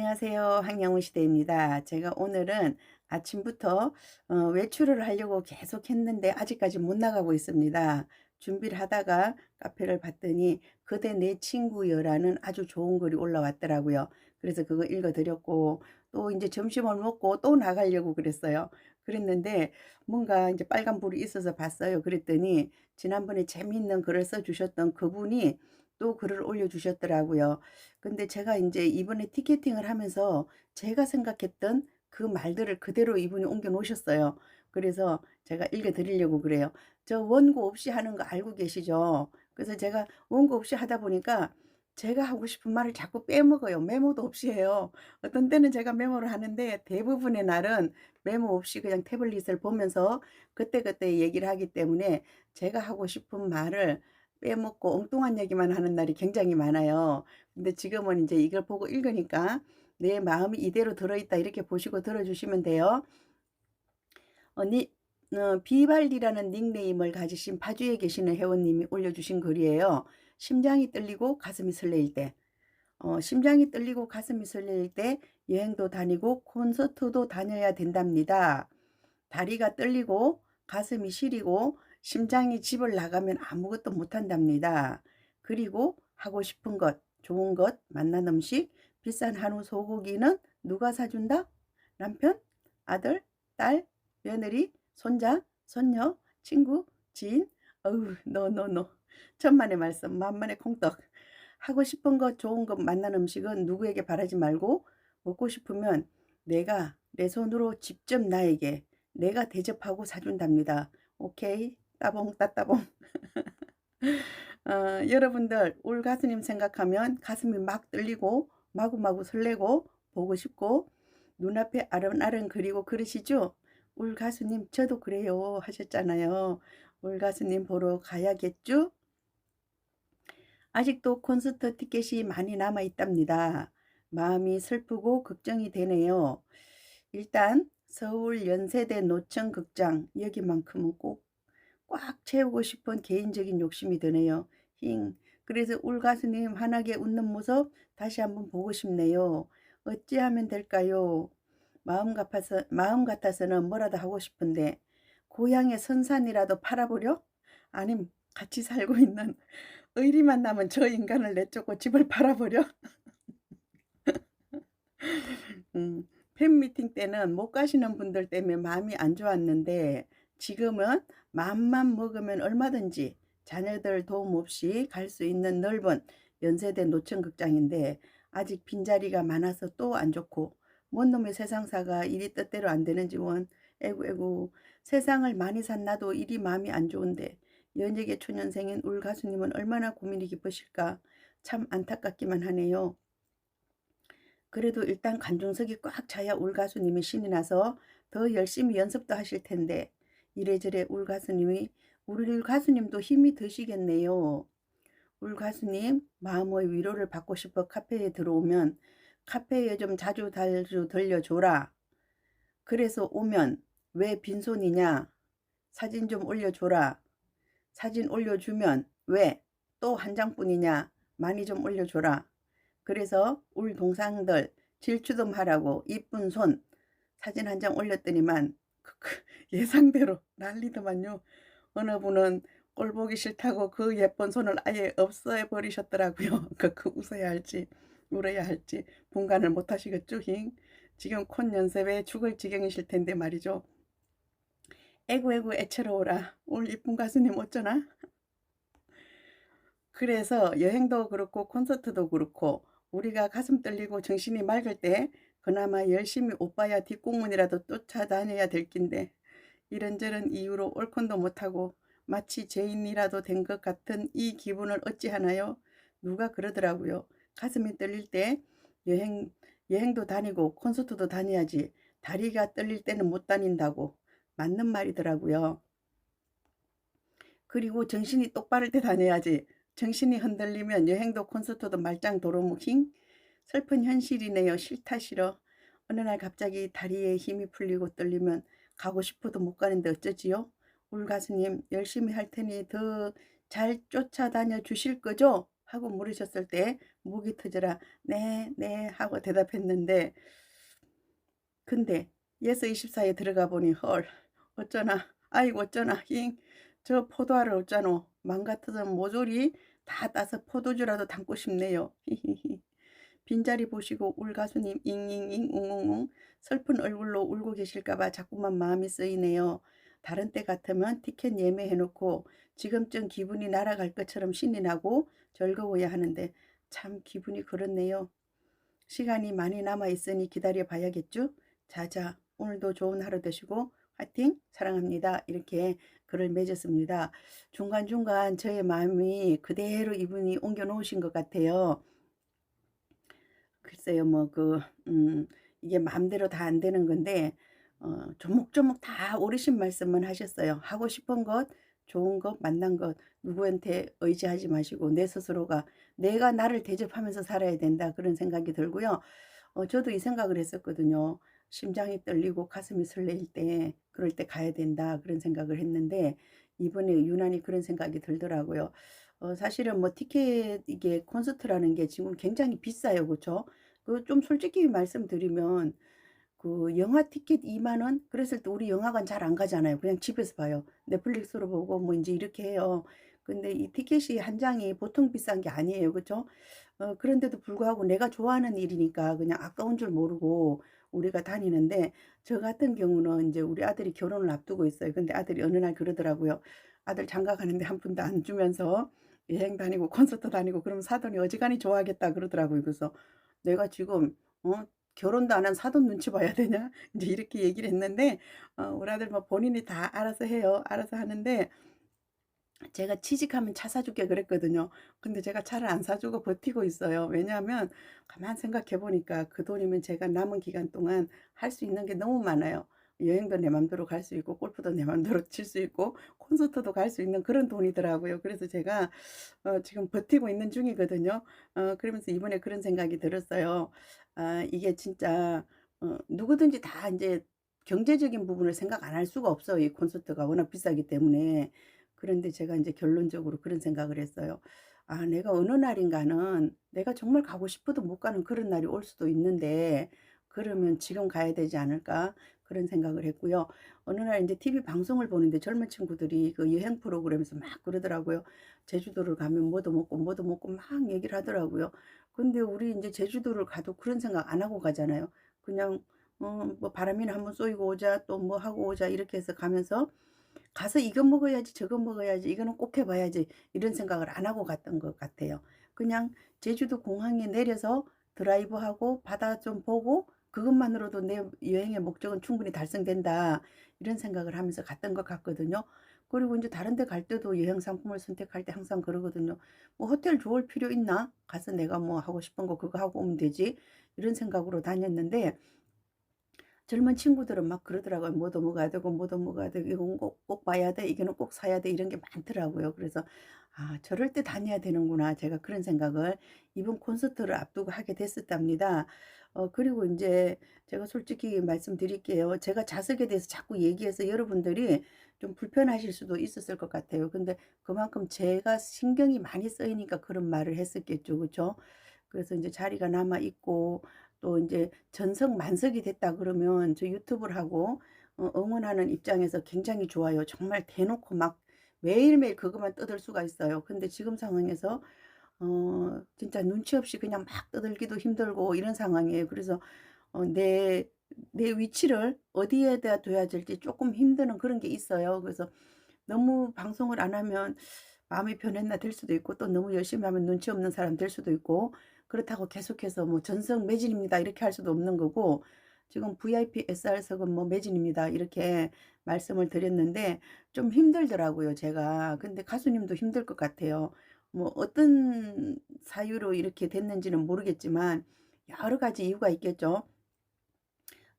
안녕하세요. 항양훈 시대입니다. 제가 오늘은 아침부터 어, 외출을 하려고 계속 했는데 아직까지 못 나가고 있습니다. 준비를 하다가 카페를 봤더니 그대 내 친구여라는 아주 좋은 글이 올라왔더라고요. 그래서 그거 읽어드렸고 또 이제 점심을 먹고 또 나가려고 그랬어요. 그랬는데 뭔가 이제 빨간 불이 있어서 봤어요. 그랬더니 지난번에 재미있는 글을 써주셨던 그분이 또 글을 올려주셨더라고요. 근데 제가 인제 이번에 티켓팅을 하면서 제가 생각했던 그 말들을 그대로 이분이 옮겨 놓으셨어요. 그래서 제가 읽어 드리려고 그래요. 저 원고 없이 하는 거 알고 계시죠? 그래서 제가 원고 없이 하다 보니까 제가 하고 싶은 말을 자꾸 빼먹어요. 메모도 없이 해요. 어떤 때는 제가 메모를 하는데 대부분의 날은 메모 없이 그냥 태블릿을 보면서 그때그때 얘기를 하기 때문에 제가 하고 싶은 말을 빼먹고 엉뚱한 얘기만 하는 날이 굉장히 많아요. 근데 지금은 인제 이걸 보고 읽으니까 '내 마음이 이대로 들어있다.' 이렇게 보시고 들어주시면 돼요. 어니어 비발디라는 닉네임을 가지신 파주에 계시는 회원님이 올려주신 글이에요. "심장이 떨리고 가슴이 설레일 때." 어 "심장이 떨리고 가슴이 설레일 때 여행도 다니고 콘서트도 다녀야 된답니다. 다리가 떨리고 가슴이 시리고 심장이 집을 나가면 아무것도 못한답니다. 그리고 하고 싶은 것, 좋은 것, 맛난 음식, 비싼 한우 소고기는 누가 사준다? 남편? 아들? 딸? 며느리? 손자? 손녀? 친구? 지인? 어우 노. 천만의 말씀 만만의 콩떡. 하고 싶은 것, 좋은 것, 맛난 음식은 누구에게 바라지 말고 먹고 싶으면 내가 내 손으로 직접 나에게 내가 대접하고 사준답니다. 오케이? 따봉 따따봉. 어 여러분들 올 가수님 생각하면 가슴이 막 떨리고 마구마구 설레고 보고 싶고 눈앞에 아른아른 그리고 그러시죠? "울 가수님 저도 그래요." 하셨잖아요. 울 가수님 보러 가야겠죠? 아직도 콘서트 티켓이 많이 남아 있답니다. 마음이 슬프고 걱정이 되네요. 일단 서울 연세대 노천극장 여기만큼은 꼭 꽉 채우고 싶은 개인적인 욕심이 드네요. 힝. 그래서 울 가수님 환하게 웃는 모습 다시 한번 보고 싶네요. 어찌하면 될까요? 마음 같아서 마음 같아서는 뭐라도 하고 싶은데 고향의 선산이라도 팔아보려? 아님 같이 살고 있는 의리만 남은 저 인간을 내쫓고 집을 팔아버려? 음. 팬미팅 때는 못 가시는 분들 때문에 마음이 안 좋았는데 지금은 마음만 먹으면 얼마든지 자녀들 도움 없이 갈 수 있는 넓은 연세대 노천극장인데 아직 빈자리가 많아서 또 안 좋고 뭔 놈의 세상사가 일이 뜻대로 안 되는지 원 에구 에구 세상을 많이 산 나도 일이 마음이 안 좋은데 연예계 초년생인 울 가수님은 얼마나 고민이 깊으실까 참 안타깝기만 하네요. 그래도 일단 관중석이 꽉 차야 울 가수님이 신이 나서 더 열심히 연습도 하실 텐데 이래저래 울 가수님이 우리 가수님도 힘이 드시겠네요. 울 가수님 마음의 위로를 받고 싶어 카페에 들어오면 카페에 좀 자주 자주 들려줘라. 그래서 오면 왜 빈손이냐? 사진 좀 올려줘라. 사진 올려주면 왜 또 한 장뿐이냐? 많이 좀 올려줘라. 그래서 울 동상들 질투 좀 하라고 이쁜 손 사진 한 장 올렸더니만 예상대로 난리더만요. 어느 분은 꼴 보기 싫다고 그 예쁜 손을 아예 없애 버리셨더라고요. 그, 그 웃어야 할지 울어야 할지 분간을 못 하시겠죠. 힝. 지금 콘 연습에 죽을 지경이실 텐데 말이죠. 에구 에구 애처로워라. 올 이쁜 가수님 어쩌나? 그래서 여행도 그렇고 콘서트도 그렇고 우리가 가슴 떨리고 정신이 맑을 때 그나마 열심히 오빠야 뒷공문이라도 쫓아다녀야 될 낀데 이런저런 이유로 옳건도 못하고 마치 죄인이라도 된 것 같은 이 기분을 어찌하나요? 누가 그러더라고요. 가슴이 떨릴 때 여행, 여행도 다니고 콘서트도 다녀야지 다리가 떨릴 때는 못 다닌다고 맞는 말이더라고요. 그리고 정신이 똑바를 때 다녀야지 정신이 흔들리면 여행도 콘서트도 말짱 도로묵킹 슬픈 현실이네요. 싫다 싫어. 어느 날 갑자기 다리에 힘이 풀리고 떨리면 가고 싶어도 못 가는데 어쩌지요? 울 가수님 열심히 할 테니 더 잘 쫓아다녀 주실 거죠? 하고 물으셨을 때 목이 터져라 네, 네 하고 대답했는데 근데 예스 24에 들어가 보니 헐 어쩌나 아이고 어쩌나 잉저 포도알을 어쩌노 맘 같아서 모조리 다 따서 포도주라도 담고 싶네요. 히히히. 빈자리 보시고 울 가수님 잉잉잉 웅웅웅 슬픈 얼굴로 울고 계실까봐 자꾸만 마음이 쓰이네요. 다른 때 같으면 티켓 예매해놓고 지금쯤 기분이 날아갈 것처럼 신이 나고 즐거워야 하는데 참 기분이 그렇네요. 시간이 많이 남아 있으니 기다려 봐야겠죠? 자자 오늘도 좋은 하루 되시고 화이팅 사랑합니다. 이렇게 글을 맺었습니다. 중간중간 저의 마음이 그대로 이분이 옮겨 놓으신 것 같아요. 글쎄요, 뭐, 그, 음, 이게 마음대로 다 안 되는 건데, 어, 조목조목 다 옳으신 말씀만 하셨어요. 하고 싶은 것, 좋은 것, 만난 것, 누구한테 의지하지 마시고, 내 스스로가, 내가 나를 대접하면서 살아야 된다. 그런 생각이 들고요. 어, 저도 이 생각을 했었거든요. 심장이 떨리고 가슴이 설레일 때, 그럴 때 가야 된다. 그런 생각을 했는데, 이번에 유난히 그런 생각이 들더라고요. 어, 사실은 뭐 티켓 이게 콘서트라는 게 지금 굉장히 비싸요. 그쵸? 그좀 솔직히 말씀드리면 그 영화 티켓 2만 원? 그랬을 때 우리 영화관 잘 안 가잖아요. 그냥 집에서 봐요. 넷플릭스로 보고 뭐 이제 이렇게 해요. 근데 이 티켓이 한 장이 보통 비싼 게 아니에요. 그쵸? 어, 그런데도 불구하고 내가 좋아하는 일이니까 그냥 아까운 줄 모르고 우리가 다니는데 저 같은 경우는 이제 우리 아들이 결혼을 앞두고 있어요. 근데 아들이 어느 날 그러더라고요. 아들 장가 가는데 한 푼도 안 주면서 여행 다니고 콘서트 다니고 그러면 사돈이 어지간히 좋아하겠다 그러더라고요. 그래서 내가 지금 어 결혼도 안 한 사돈 눈치 봐야 되냐? 이제 이렇게 얘기를 했는데 어 우리 아들 뭐 본인이 다 알아서 해요. 알아서 하는데 제가 취직하면 차 사줄게 그랬거든요. 근데 제가 차를 안 사주고 버티고 있어요. 왜냐하면 가만 생각해 보니까 그 돈이면 제가 남은 기간 동안 할 수 있는 게 너무 많아요. 여행도 내 맘대로 갈 수 있고 골프도 내 맘대로 칠 수 있고 콘서트도 갈 수 있는 그런 돈이더라고요. 그래서 제가 어 지금 버티고 있는 중이거든요. 어 그러면서 이번에 그런 생각이 들었어요. 아 이게 진짜 어 누구든지 다 인제 경제적인 부분을 생각 안 할 수가 없어요, 이 콘서트가 워낙 비싸기 때문에. 그런데 제가 인제 결론적으로 그런 생각을 했어요. '아 내가 어느 날인가는 내가 정말 가고 싶어도 못 가는 그런 날이 올 수도 있는데 그러면 지금 가야 되지 않을까?' 그런 생각을 했고요. 어느 날 인제 TV 방송을 보는데 젊은 친구들이 그 여행 프로그램에서 막 그러더라고요. 제주도를 가면 뭐도 먹고 뭐도 먹고 막 얘기를 하더라고요. 근데 우리 인제 제주도를 가도 그런 생각 안 하고 가잖아요. 그냥 어 뭐 '바람이나 한번 쏘이고 오자. 또 뭐 하고 오자.' 이렇게 해서 가면서 가서 '이거 먹어야지. 저거 먹어야지. 이거는 꼭 해 봐야지.' 이런 생각을 안 하고 갔던 것 같아요. 그냥 제주도 공항에 내려서 드라이브하고 바다 좀 보고 ' 그것만으로도 내 여행의 목적은 충분히 달성된다.' 이런 생각을 하면서 갔던 것 같거든요. 그리고 인제 다른 데 갈 때도 여행 상품을 선택할 때 항상 그러거든요. '뭐 호텔 좋을 필요 있나? 가서 내가 뭐 하고 싶은 거 그거 하고 오면 되지.' 이런 생각으로 다녔는데 젊은 친구들은 막 그러더라고요. "뭐도 먹어야 되고 뭐도 먹어야 되고 이건 꼭 꼭 봐야 돼. 이거는 꼭 사야 돼." 이런 게 많더라고요. 그래서 '아 저럴 때 다녀야 되는구나.' 제가 그런 생각을 이번 콘서트를 앞두고 하게 됐었답니다. 어 그리고 인제 제가 솔직히 말씀드릴게요. 제가 자석에 대해서 자꾸 얘기해서 여러분들이 좀 불편하실 수도 있었을 것 같아요. 근데 그만큼 제가 신경이 많이 쓰이니까 그런 말을 했었겠죠. 그쵸? 그래서 인제 자리가 남아 있고 또 인제 전석 만석이 됐다 그러면 저 유튜브를 하고 어 응원하는 입장에서 굉장히 좋아요. 정말 대놓고 막 매일매일 그것만 떠들 수가 있어요. 근데 지금 상황에서 어 진짜 눈치 없이 그냥 막 떠들기도 힘들고 이런 상황이에요. 그래서 어 내 내 위치를 어디에다 둬야 될지 쪼끔 힘드는 그런 게 있어요. 그래서 너무 방송을 안 하면 마음이 변했나 될 수도 있고 또 너무 열심히 하면 눈치 없는 사람 될 수도 있고 그렇다고 계속해서 뭐 "전석 매진입니다." 이렇게 할 수도 없는 거고 지금 "VIP SR석은 뭐 매진입니다." 이렇게 말씀을 드렸는데 좀 힘들더라고요 제가. 근데 가수님도 힘들 것 같아요. 뭐 어떤 사유로 이렇게 됐는지는 모르겠지만 여러 가지 이유가 있겠죠.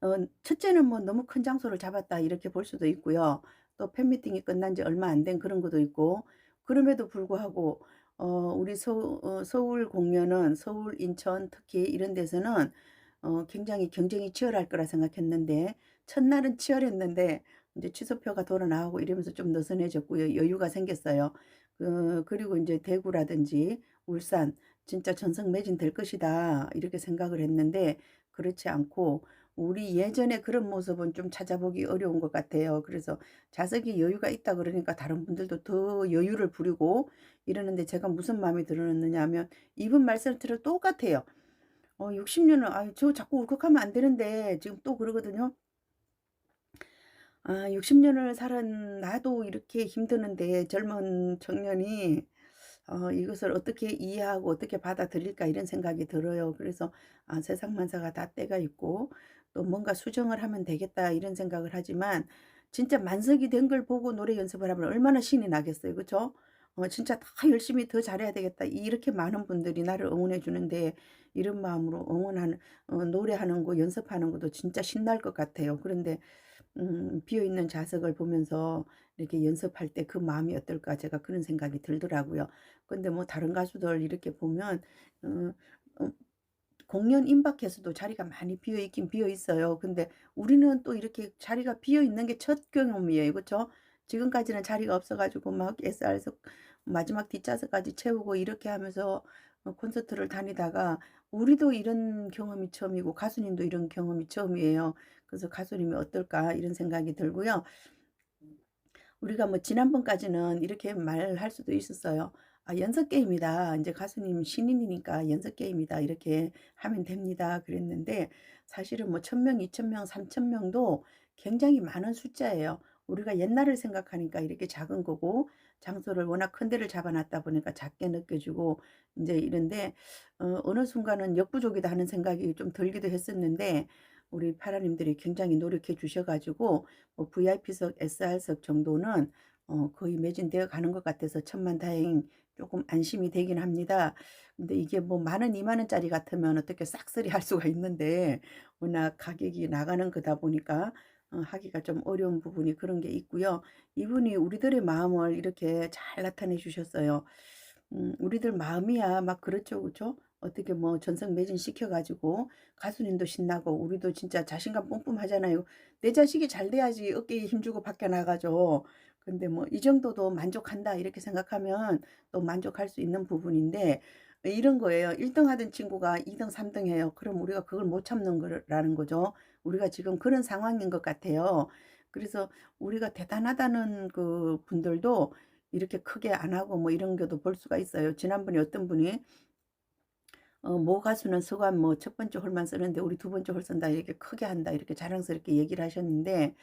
어 첫째는 뭐 '너무 큰 장소를 잡았다.' 이렇게 볼 수도 있고요. 또 팬미팅이 끝난 지 얼마 안 된 그런 것도 있고 그럼에도 불구하고 어 우리 서 어 서울 공연은 서울, 인천 특히 이런 데서는 어 굉장히 경쟁이 치열할 거라 생각했는데 첫날은 치열했는데 인제 취소표가 돌아 나오고 이러면서 좀 느슨해졌고요. 여유가 생겼어요. 그 그리고 인제 대구라든지 울산 진짜 전성 매진 될 것이다 이렇게 생각을 했는데 그렇지 않고 우리 예전에 그런 모습은 좀 찾아보기 어려운 것 같아요. 그래서 자석이 여유가 있다 그러니까 다른 분들도 더 여유를 부리고 이러는데 제가 무슨 마음이 들었느냐 하면 이분 말씀처럼 똑같아요. 어 60년을 아저 자꾸 울컥하면 안 되는데 지금 또 그러거든요. 아 60년을 살은 나도 이렇게 힘드는데 젊은 청년이 어 '이것을 어떻게 이해하고 어떻게 받아들일까.' 이런 생각이 들어요. 그래서 '아 세상 만사가 다 때가 있고 또 뭔가 수정을 하면 되겠다.' 이런 생각을 하지만 진짜 만석이 된 걸 보고 노래 연습을 하면 얼마나 신이 나겠어요. 그쵸? 어 '진짜 다 열심히 더 잘해야 되겠다.' 이렇게 많은 분들이 나를 응원해 주는데 이런 마음으로 응원하는 어 노래하는 거 연습하는 것도 진짜 신날 것 같아요. 그런데 음 비어 있는 좌석을 보면서 이렇게 연습할 때 그 마음이 어떨까 제가 그런 생각이 들더라고요. 근데 뭐 다른 가수들 이렇게 보면 어어 공연 임박해서도 자리가 많이 비어 있긴 비어 있어요. 근데 우리는 또 이렇게 자리가 비어 있는 게 첫 경험이에요. 그쵸? 지금까지는 자리가 없어 가지고 막 SR석 마지막 뒷좌석까지 채우고 이렇게 하면서 어 콘서트를 다니다가 우리도 이런 경험이 처음이고 가수님도 이런 경험이 처음이에요. 그래서 '가수님이 어떨까.' 이런 생각이 들고요. 우리가 뭐 지난번까지는 이렇게 말할 수도 있었어요. " 아 연습 게임이다. 인제 가수님 신인이니까 연습 게임이다. 이렇게 하면 됩니다." 그랬는데 사실은 뭐1,000 명, 2,000 명, 3,000 명도 굉장히 많은 숫자예요. 우리가 옛날을 생각하니까 이렇게 작은 거고 장소를 워낙 큰 데를 잡아 놨다 보니까 작게 느껴지고 인제 이런데 어 어느 순간은 '역부족이다.' 하는 생각이 좀 들기도 했었는데 우리 파라님들이 굉장히 노력해 주셔 가지고 뭐 VIP석, SR석 정도는 어 거의 매진되어 가는 것 같아서 천만 다행 쪼끔 안심이 되긴 합니다. 근데 이게 뭐10,000 원, 20,000 원짜리 같으면 어떻게 싹쓸이 할 수가 있는데 워낙 가격이 나가는 거다 보니까 어 하기가 좀 어려운 부분이 그런 게 있고요. 이분이 우리들의 마음을 이렇게 잘 나타내 주셨어요. 음 우리들 마음이야 막 그렇죠, 그쵸? 어떻게 뭐 전성 매진 시켜 가지고 가수님도 신나고 우리도 진짜 자신감 뿜뿜 하잖아요. 내 자식이 잘 돼야지 어깨에 힘주고 밖에 나가죠. 근데 뭐 '이 정도도 만족한다.' 이렇게 생각하면 또 만족할 수 있는 부분인데 이런 거예요. 1등 하던 친구가 2 등, 3등 해요. 그럼 우리가 그걸 못 참는 거라는 거죠. 우리가 지금 그런 상황인 것 같아요. 그래서 우리가 대단하다는 그 분들도 이렇게 크게 안 하고 뭐 이런 것도 볼 수가 있어요. 지난번에 어떤 분이 어 "모 가수는 서관 뭐 첫 번째 홀만 쓰는데 우리 두 번째 홀 쓴다. 이렇게 크게 한다." 이렇게 자랑스럽게 얘기를 하셨는데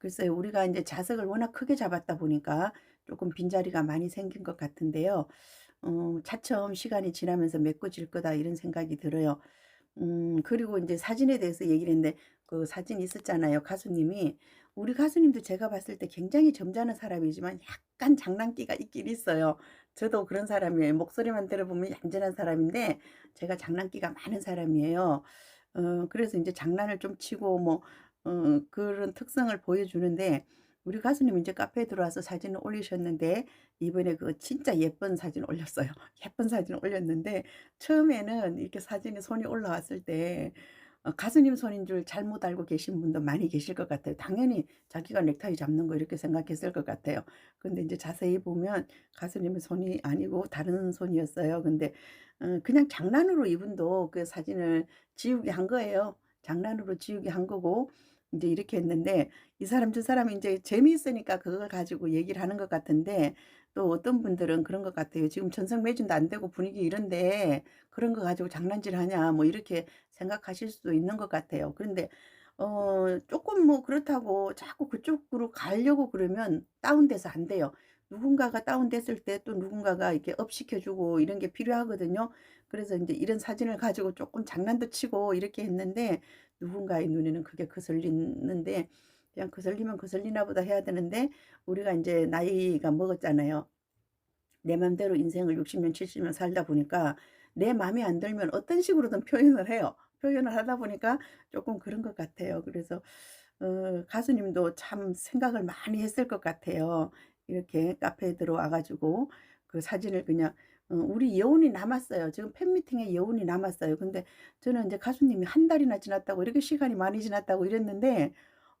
글쎄요. 우리가 인제 좌석을 워낙 크게 잡았다 보니까 쪼끔 빈자리가 많이 생긴 것 같은데요. 어 '차츰 시간이 지나면서 메꿔질 거다.' 이런 생각이 들어요. 음 그리고 인제 사진에 대해서 얘기를 했는데 그 사진 있었잖아요. 가수님이 우리 가수님도 제가 봤을 때 굉장히 점잖은 사람이지만 약간 장난기가 있긴 있어요. 저도 그런 사람이에요. 목소리만 들어보면 얌전한 사람인데 제가 장난기가 많은 사람이에요. 어 그래서 인제 장난을 좀 치고 뭐 어 그런 특성을 보여주는데 우리 가수님 인제 카페에 들어와서 사진을 올리셨는데 이번에 그 진짜 예쁜 사진 올렸어요. 예쁜 사진 올렸는데 처음에는 이렇게 사진에 손이 올라왔을 때 어 가수님 손인 줄 잘못 알고 계신 분도 많이 계실 것 같아요. 당연히 자기가 넥타이 잡는 거 이렇게 생각했을 것 같아요. 근데 인제 자세히 보면 가수님의 손이 아니고 다른 손이었어요. 근데 어 그냥 장난으로 이분도 그 사진을 지우게 한 거예요. 장난으로 지우게 한 거고 인제 이렇게 했는데 이 사람 저 사람이 인제 재미있으니까 그걸 가지고 얘기를 하는 것 같은데 또 어떤 분들은 그런 것 같아요. "지금 전성 매진도 안 되고 분위기 이런데 그런 거 가지고 장난질 하냐." 뭐 이렇게 생각하실 수도 있는 것 같아요. 그런데 어 쪼끔 뭐 그렇다고 자꾸 그쪽으로 가려고 그러면 다운돼서 안 돼요. 누군가가 다운됐을 때 또 누군가가 이렇게 업 시켜 주고 이런 게 필요하거든요. 그래서 인제 이런 사진을 가지고 쪼끔 장난도 치고 이렇게 했는데 누군가의 눈에는 그게 거슬리는데 그냥 '거슬리면 거슬리나 보다.' 해야 되는데 우리가 인제 나이가 먹었잖아요. 내 맘대로 인생을 60년 70년 살다 보니까 내 맘에 안 들면 어떤 식으로든 표현을 해요. 표현을 하다 보니까 쪼끔 그런 것 같아요. 그래서 어 가수님도 참 생각을 많이 했을 것 같아요. 이렇게 카페에 들어와 가지고 그 사진을 그냥 어 우리 여운이 남았어요. 지금 팬미팅에 여운이 남았어요. 근데 저는 인제 가수님이 한 달이나 지났다고 이렇게 시간이 많이 지났다고 이랬는데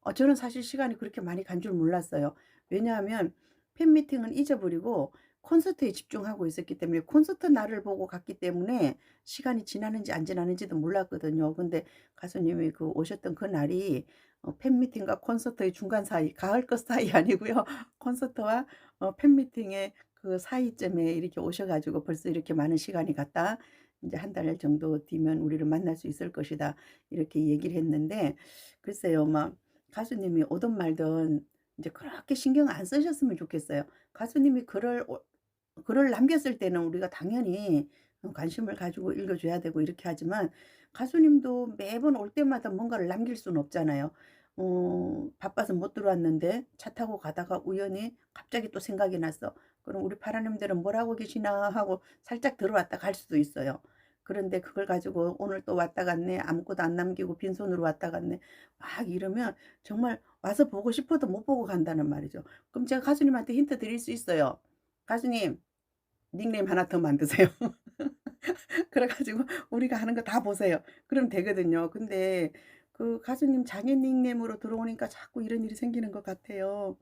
어 저는 사실 시간이 그렇게 많이 간 줄 몰랐어요. 왜냐하면 팬미팅은 잊어버리고 콘서트에 집중하고 있었기 때문에 콘서트 날을 보고 갔기 때문에 시간이 지나는지 안 지나는지도 몰랐거든요. 근데 가수님이 그 오셨던 그 날이 어 팬미팅과 콘서트의 중간 사이, 가을 것 사이 아니고요. 콘서트와 어 팬미팅의 그 사이쯤에 이렇게 오셔 가지고 "벌써 이렇게 많은 시간이 갔다. 인제 한 달 정도 뒤면 우리를 만날 수 있을 것이다." 이렇게 얘기를 했는데 글쎄요. 막 가수님이 오든 말든 인제 그렇게 신경 안 쓰셨으면 좋겠어요. 가수님이 글을 오 글을 남겼을 때는 우리가 당연히 어 관심을 가지고 읽어 줘야 되고 이렇게 하지만 가수님도 매번 올 때마다 뭔가를 남길 수는 없잖아요. 어 바빠서 못 들어왔는데 차 타고 가다가 우연히 갑자기 또 생각이 났어. 그럼 '우리 파라님들은 뭘 하고 계시나.' 하고 살짝 들어왔다 갈 수도 있어요. 그런데 그걸 가지고 오늘 또 왔다 갔네. 아무것도 안 남기고 빈손으로 왔다 갔네. 막 이러면 정말 와서 보고 싶어도 못 보고 간다는 말이죠. 그럼 제가 가수님한테 힌트 드릴 수 있어요. "가수님 닉네임 하나 더 만드세요." 그래 가지고 우리가 하는 거 다 보세요. 그러면 되거든요. 근데 그 가수님 자기 닉네임으로 들어오니까 자꾸 이런 일이 생기는 것 같아요.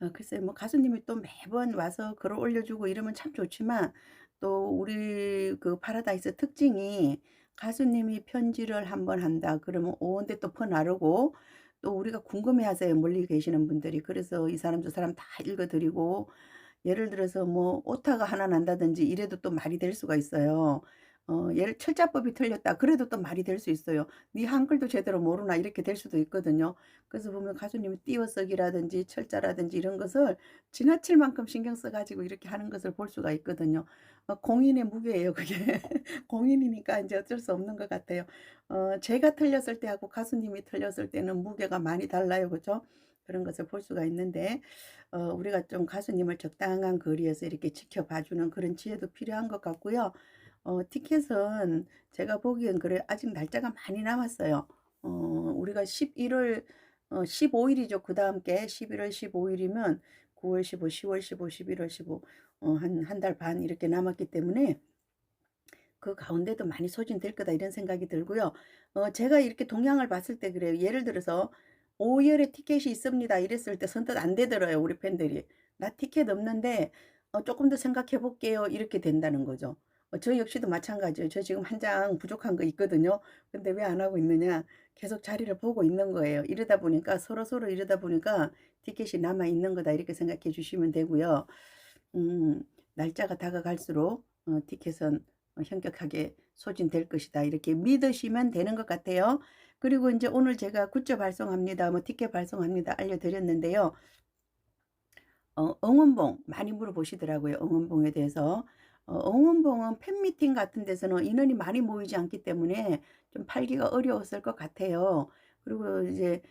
어 글쎄요. 뭐 가수님이 또 매번 와서 글을 올려주고 이러면 참 좋지만 또 우리 그 파라다이스 특징이 가수님이 편지를 한번 한다 그러면 온데 또 퍼나르고 또 우리가 궁금해하세요, 멀리 계시는 분들이. 그래서 이 사람 저 사람 다 읽어 드리고 예를 들어서 뭐 오타가 하나 난다든지 이래도 또 말이 될 수가 있어요. 어 예를 철자법이 틀렸다 그래도 또 말이 될 수 있어요. "네 한글도 제대로 모르나?" 이렇게 될 수도 있거든요. 그래서 보면 가수님이 띄어쓰기라든지 철자라든지 이런 것을 지나칠 만큼 신경 써 가지고 이렇게 하는 것을 볼 수가 있거든요. 어 공인의 무게예요 그게. 공인이니까 인제 어쩔 수 없는 것 같아요. 어 제가 틀렸을 때하고 가수님이 틀렸을 때는 무게가 많이 달라요. 그죠? 그런 것을 볼 수가 있는데 어 우리가 좀 가수님을 적당한 거리에서 이렇게 지켜봐 주는 그런 지혜도 필요한 것 같고요. 어 티켓은 제가 보기엔 그래 아직 날짜가 많이 남았어요. 어 우리가 11월 어 15 일이죠. 그 다음 게 11월 15 일이면 9월 15, 10월 15, 11월 15 어 한 한 달 반 이렇게 남았기 때문에 그 가운데도 많이 소진될 거다 이런 생각이 들고요. 어 제가 이렇게 동향을 봤을 때 그래요. 예를 들어서 "5 월에 티켓이 있습니다." 이랬을 때 선뜻 안 되더라요, 우리 팬들이. "나 티켓 없는데 어 쪼끔 더 생각해 볼게요." 이렇게 된다는 거죠. 어저 역시도 마찬가지예요. 저 지금 한 장 부족한 거 있거든요. 근데 왜 안 하고 있느냐? 계속 자리를 보고 있는 거예요. 이러다 보니까 서로 서로 이러다 보니까 '티켓이 남아 있는 거다.' 이렇게 생각해 주시면 되고요. 음 날짜가 다가갈수록 어 티켓은 어 현격하게 소진될 것이다. 이렇게 믿으시면 되는 것 같아요. 그리고 인제 오늘 제가 굿즈 발송합니다. 뭐 티켓 발송합니다. 알려 드렸는데요. 어 응원봉 많이 물어보시더라고요, 응원봉에 대해서. 어 응원봉은 팬미팅 같은 데서는 인원이 많이 모이지 않기 때문에 좀 팔기가 어려웠을 것 같아요. 그리고 이제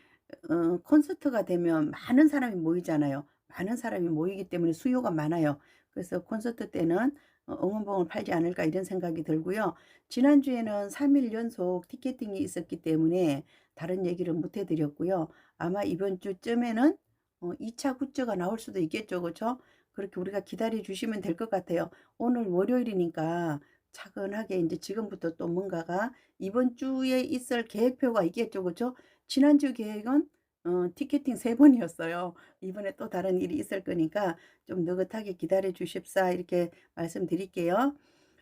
어 콘서트가 되면 많은 사람이 모이잖아요. 많은 사람이 모이기 때문에 수요가 많아요. 그래서 콘서트 때는 어 '응원봉을 팔지 않을까.' 이런 생각이 들고요. 지난주에는 3일 연속 티켓팅이 있었기 때문에 다른 얘기를 못 해 드렸고요. 아마 이번 주쯤에는 어 2차 굿즈가 나올 수도 있겠죠. 그쵸? 그렇게 우리가 기다려 주시면 될 것 같아요. 오늘 월요일이니까 차근하게 인제 지금부터 또 뭔가가 이번 주에 있을 계획표가 있겠죠. 그쵸? 지난주 계획은 어 티켓팅 3 번이었어요. 이번에 또 다른 일이 있을 거니까 좀 느긋하게 기다려 주십사 이렇게 말씀드릴게요.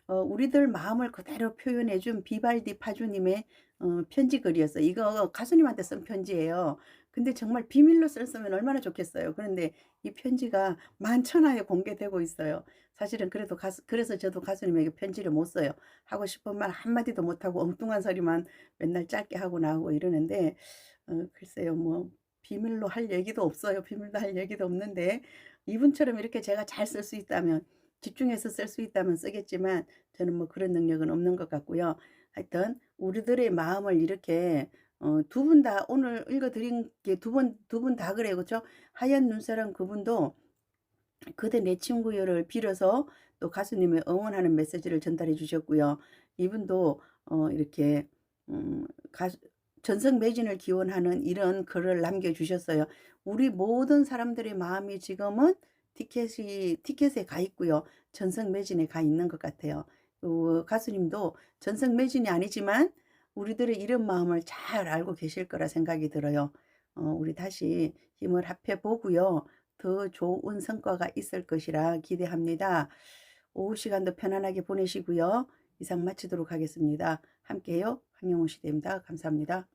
어 우리들 마음을 그대로 표현해 준 비발디 파주님의 어 편지 글이었어요. 이거 가수님한테 쓴 편지예요. 근데 정말 비밀로 썼으면 얼마나 좋겠어요. 그런데 이 편지가 만천하에 공개되고 있어요. 사실은 그래도 가수 그래서 저도 가수님에게 편지를 못 써요. 하고 싶은 말 한마디도 못 하고 엉뚱한 소리만 맨날 짧게 하고 나오고 이러는데 어 글쎄요. 뭐 비밀로 할 얘기도 없어요. 비밀로 할 얘기도 없는데 이분처럼 이렇게 제가 잘 쓸 수 있다면 집중해서 쓸 수 있다면 쓰겠지만 저는 뭐 그런 능력은 없는 것 같고요. 하여튼 우리들의 마음을 이렇게 어 두 분 다 오늘 읽어 드린 게 두 분 두 분 다 그래요. 그쵸? 하얀 눈사람 그분도 "그대 내 친구여."를 빌어서 또 가수님의 응원하는 메시지를 전달해 주셨고요. 이분도 어 이렇게 음 가수 전성 매진을 기원하는 이런 글을 남겨 주셨어요. 우리 모든 사람들의 마음이 지금은 티켓이 티켓에 가 있고요. 전성 매진에 가 있는 것 같아요. 어 가수님도 전성 매진이 아니지만 우리들의 이런 마음을 잘 알고 계실 거라 생각이 들어요. 어 우리 다시 힘을 합해 보고요. 더 좋은 성과가 있을 것이라 기대합니다. 오후 시간도 편안하게 보내시고요. 이상 마치도록 하겠습니다. 함께해요. 황영호 시대입니다. 감사합니다.